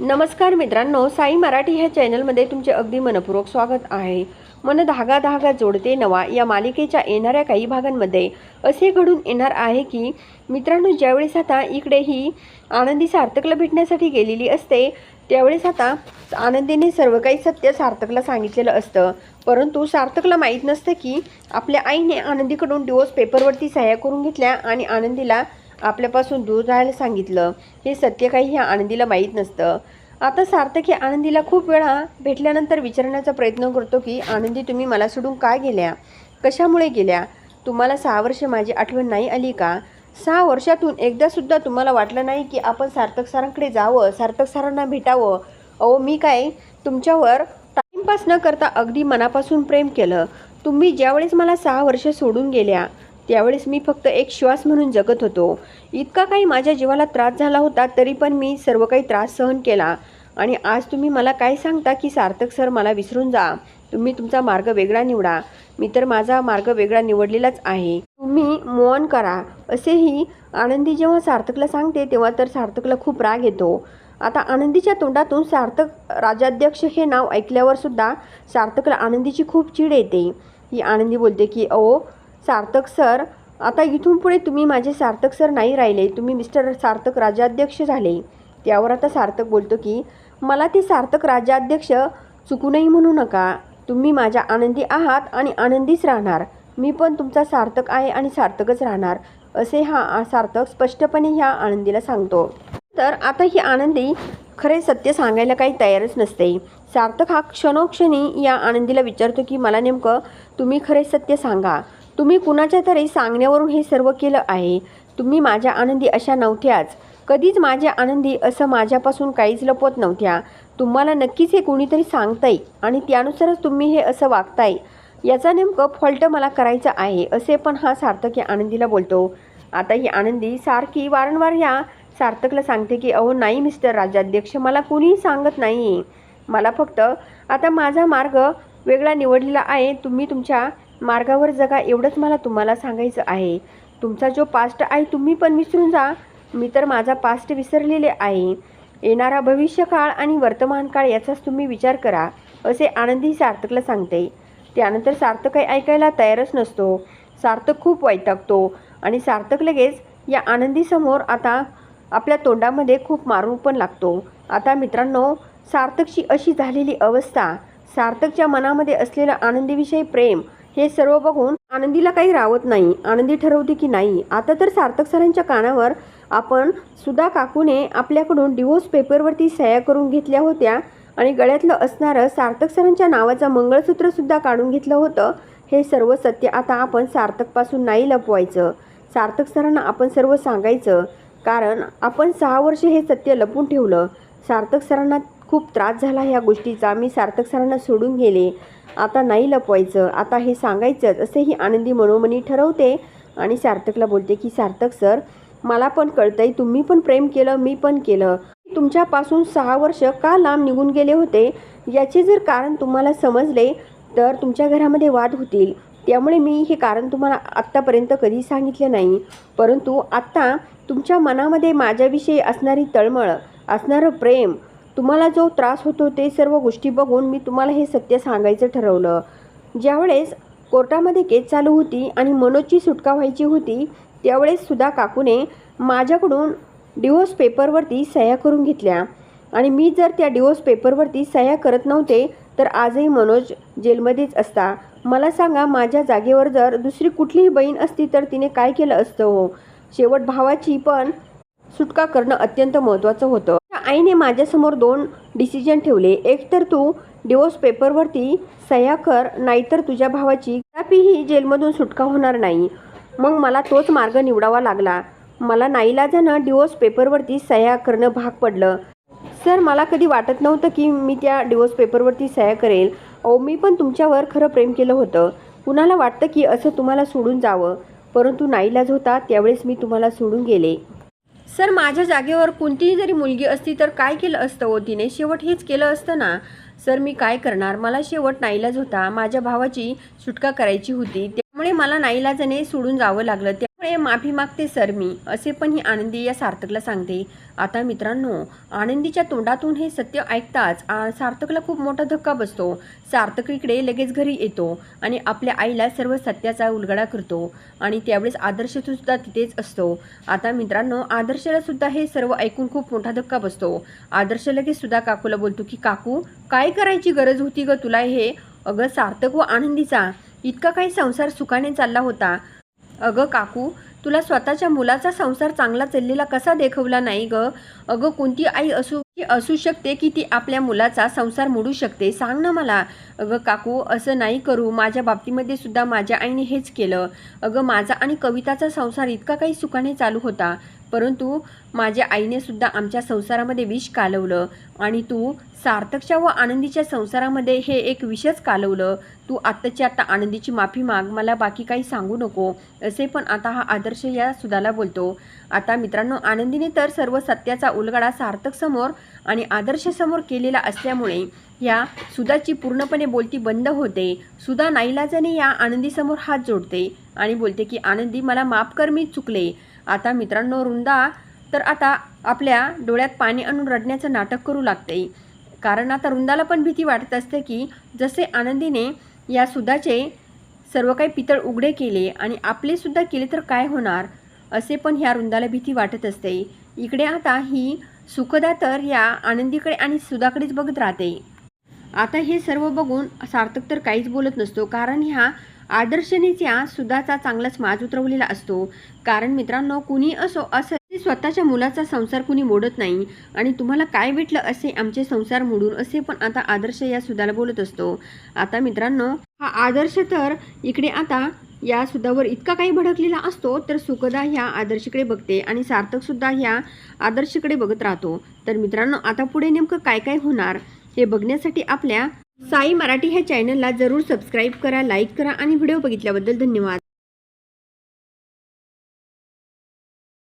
नमस्कार मित्रांनो साई मराठी ह्या चॅनलमध्ये तुमचे अगदी मनपूर्वक स्वागत आहे. मन धागा धागा जोडते नवा या मालिकेच्या येणाऱ्या काही भागांमध्ये. असे घडून येणार आहे की मित्रांनो ज्यावेळेस आता इकडे ही आनंदी सार्थकला भेटण्यासाठी गेलेली असते त्यावेळेस आता आनंदीने सर्व काही सत्य सार्थकला सांगितलेलं असतं. परंतु सार्थकला माहीत नसतं की आपल्या आईने आनंदीकडून डिवोर्स पेपरवरती सह्या करून घेतल्या आणि आनंदीला आपल्यापासून दूर राहायला सांगितलं. हे सत्य काही ह्या आनंदीला माहीत नसतं. आता सार्थक हे आनंदीला खूप वेळा भेटल्यानंतर विचारण्याचा प्रयत्न करतो की आनंदी तुम्ही मला सोडून का गेल्या? कशामुळे गेल्या? तुम्हाला सहा वर्ष माझी आठवण नाही आली का? सहा वर्षातून एकदासुद्धा तुम्हाला वाटलं नाही की आपण सार्थक सरांकडे जावं सार्थक सरांना भेटावं? अहो मी काय? तुमच्यावर टाईमपास न करता अगदी मनापासून प्रेम केलं. तुम्ही ज्यावेळेस मला सहा वर्ष सोडून गेल्या त्यावेळेस मी फक्त एक श्वास म्हणून जगत होतो. इतका काही माझ्या जीवाला त्रास झाला होता तरी पण मी सर्व काही त्रास सहन केला. आणि आज तुम्ही मला काय सांगता की सार्थक सर मला विसरून जा. तुम्ही तुमचा मार्ग वेगळा निवडा. मी तर माझा मार्ग वेगळा निवडलेलाच आहे. तुम्ही मोहन करा. असेही आनंदी जेव्हा सार्थकला सांगते तेव्हा तर सार्थकला खूप राग येतो. आता आनंदीच्या तोंडातून सार्थक राजाध्यक्ष हे नाव ऐकल्यावर सुद्धा सार्थकला आनंदीची खूप चीड येते. ही आनंदी बोलते की अहो सार्थक सर आता इथून पुढे तुम्ही माझे सार्थक सर नाही राहिले तुम्ही मिस्टर सार्थक राज्याध्यक्ष झाले. त्यावर आता सार्थक बोलतो की मला ते सार्थक राज्याध्यक्ष चुकूनही म्हणू नका. तुम्ही माझ्या आनंदी आहात आणि आनंदीच राहणार. मी पण तुमचा सार्थक आहे आणि सार्थकच राहणार असे हा सार्थक स्पष्टपणे ह्या आनंदीला सांगतो. तर आता ही आनंदी खरे सत्य सांगायला काही तयारच नसते. सार्थक हा क्षणोक्षणी या आनंदीला विचारतो की मला नेमकं तुम्ही खरे सत्य सांगा. तुम्ही कुणाच्या तरी सांगण्यावरून हे सर्व केलं आहे? तुम्ही माझ्या आनंदी अशा नव्हत्याच. कधीच माझ्या आनंदी असं माझ्यापासून काहीच लपवत नव्हत्या. तुम्हाला नक्कीच हे कुणीतरी सांगताय आणि त्यानुसारच तुम्ही हे असं वागताय. याचा नेमकं फॉल्ट मला करायचं आहे असे पण हा सार्थक या आनंदीला बोलतो. आता ही आनंदी सारखी वारंवार या सार्थकला सांगते की अहो नाही मिस्टर राज्याध्यक्ष मला कुणीही सांगत नाही. मला फक्त आता माझा मार्ग वेगळा निवडलेला आहे. तुम्ही तुमच्या मार्गावर जगा एवढंच मला तुम्हाला सांगायचं आहे. तुमचा जो पास्ट आहे तुम्ही पण विसरून जा. मी तर माझा पास्ट विसरलेले आहे. येणारा भविष्य काळ आणि वर्तमान काळ याचाच तुम्ही विचार करा असे आनंदी सार्थकला सांगते. त्यानंतर सार्थक काही ऐकायला तयारच नसतो. सार्थक खूप वैतागतो आणि सार्थक लगेच या आनंदीसमोर आता आपल्या तोंडामध्ये खूप मारून पण लागतो. आता मित्रांनो सार्थकची अशी झालेली अवस्था सार्थकच्या मनामध्ये असलेलं आनंदीविषयी प्रेम हे सर्व बघून आनंदीला काही रावत नाही. आनंदी ठरवते की नाही. आता तर सार्थक सरांच्या कानावर आपण सुधा काकूने आपल्याकडून डिवोर्स पेपरवरती सह्या करून घेतल्या होत्या आणि गळ्यातलं असणारं सार्थक सरांच्या नावाचं मंगळसूत्रसुद्धा काढून घेतलं होतं. हे सर्व सत्य आता आपण सार्थकपासून नाही लपवायचं. सार्थक सरांना आपण सर्व सांगायचं. कारण आपण सहा वर्ष हे सत्य लपून ठेवलं. सार्थक सरांना खूप त्रास झाला ह्या गोष्टीचा. मी सार्थक सरांना सोडून गेले. आता नाही लपवायचं आता हे सांगायचंच असेही आनंदी मनोमनी ठरवते आणि सार्थकला बोलते की सार्थक सर मला पण कळतंय तुम्ही पण प्रेम केलं मी पण केलं. तुमच्यापासून सहा वर्ष का लांब निघून गेले होते? याचे जर कारण तुम्हाला समजले तर तुमच्या घरामध्ये वाद होतील. त्यामुळे मी हे कारण तुम्हाला आत्तापर्यंत कधी सांगितले नाही. परंतु आत्ता तुमच्या मनामध्ये माझ्याविषयी असणारी तळमळ असणारं प्रेम तुम्हाला जो त्रास होतो ते सर्व गोष्टी बघून मी तुम्हाला हे सत्य सांगायचं ठरवलं. ज्यावेळेस कोर्टामध्ये केस चालू होती आणि मनोजची सुटका व्हायची होती त्यावेळेस सुद्धा काकूने माझ्याकडून डिवोर्स पेपरवरती सह्या करून घेतल्या. आणि मी जर त्या डिवोर्स पेपरवरती सह्या करत नव्हते तर आजही मनोज जेलमध्येच असता. मला सांगा माझ्या जागेवर जर दुसरी कुठलीही बहीण असती तर तिने काय केलं असतं हो? शेवट भावाची पण सुटका करणं अत्यंत महत्त्वाचं होतं. आईने माझ्यासमोर दोन डिसिजन ठेवले. एक तर तू डिवोर्स पेपरवरती सह्या कर नाहीतर तुझ्या भावाची कदापिही जेलमधून सुटका होणार नाही. मग मला तोच मार्ग निवडावा लागला. मला नाईलाजानं डिवोर्स पेपरवरती सह्या करणं भाग पडलं. सर मला कधी वाटत नव्हतं की मी त्या डिवोर्स पेपरवरती सह्या करेल. अहो मी पण तुमच्यावर खरं प्रेम केलं होतं. कुणाला वाटतं की असं तुम्हाला सोडून जावं? परंतु नाईलाज होता त्यावेळेस मी तुम्हाला सोडून गेले. सर माझ्या जागेवर कोणतीही जरी मुलगी असती तर काय केलं असतं हो तिने? शेवट हेच केलं असतं ना? सर मी काय करणार? मला शेवट नाईलाज होता. माझ्या भावाची सुटका करायची होती. त्यामुळे मला नाईलाजाने सोडून जावं लागलं. त्या पुढे माफी मागते सर मी असे पण ही आनंदी या सार्थकला सांगते. आता मित्रांनो आनंदीच्या तोंडातून हे सत्य ऐकताच सार्थकला खूप मोठा धक्का बसतो. सार्थक इकडे लगेच घरी येतो आणि आपल्या आईला सर्व सत्याचा उलगडा करतो आणि त्यावेळेस आदर्श सुद्धा तिथेच असतो. आता मित्रांनो आदर्शला सुद्धा हे सर्व ऐकून खूप मोठा धक्का बसतो. आदर्श लगेच सुद्धा काकूला बोलतो की काकू काय करायची गरज होती ग तुला हे? अगं सार्थक व आनंदीचा इतका काही संसार सुखाने चालला होता. अगं काकू तुला स्वतःच्या मुलाचा संसार चांगला चाललेला कसा देखवला नाही ग? अगं कोणती आई असू की असू शकते की ती आपल्या मुलाचा संसार मोडू शकते. सांग ना मला अगं काकू असं नाही करू. माझ्या बाबतीमध्ये सुद्धा माझ्या आईने हेच केलं. अगं माझा आणि कविताचा संसार इतका काही सुखाने चालू होता. परंतु माझ्या आईने सुद्धा आमच्या संसारामध्ये विष कालवलं. आणि तू सार्थकच्या व आनंदीच्या संसारामध्ये हे एक विषच कालवलं. तू आत्ताची आत्ता आनंदीची माफी माग. मला बाकी काही सांगू नको. असे पण आता हा आदर्श या सुदाला बोलतो. आता मित्रांनो आनंदीने तर सर्व सत्याचा उलगडा सार्थक समोर आणि आदर्शसमोर केलेला असल्यामुळे या सुधाची पूर्णपणे बोलती बंद होते. सुधा नाईलाजाने या आनंदीसमोर हात जोडते आणि बोलते की आनंदी मला माफ कर मी चुकले. आता मित्रांनो रुंदा तर आता आपल्या डोळ्यात पाणी आणून रडण्याचं नाटक करू लागते. कारण आता रुंदाला पण भीती वाटत असते की जसे आनंदीने या सुधाचे सर्व काही पितळ उघडे केले आणि आपले सुद्धा केले तर काय होणार? असे पण ह्या रुंदाला भीती वाटत असते. इकडे आता ही सुखदा तर या आनंदीकडे आणि सुधाकडेच बघत राहते. आता हे सर्व बघून सार्थक तर काहीच बोलत नसतो कारण ह्या आदर्शनेच या सुधाचा चांगलाच माज उतरवलेला असतो. कारण मित्रांनो कुणी असो असं ते स्वतःच्या मुलाचा संसार कुणी मोडत नाही. आणि तुम्हाला काय भेटलं असे आमचे संसार मोडून असे पण आता आदर्श या सुधाला बोलत असतो. आता मित्रांनो हा आदर्श तर इकडे आता या सुद्धावर इतका काही भडकलेला असतो तर सुखदा ह्या आदर्शकडे बघते आणि सार्थकसुद्धा ह्या आदर्शकडे बघत राहतो. तर मित्रांनो आता पुढे नेमकं काय काय होणार हे बघण्यासाठी आपल्या साई मराठी ह्या चॅनलला जरूर सबस्क्राईब करा लाईक करा आणि व्हिडिओ बघितल्याबद्दल धन्यवाद.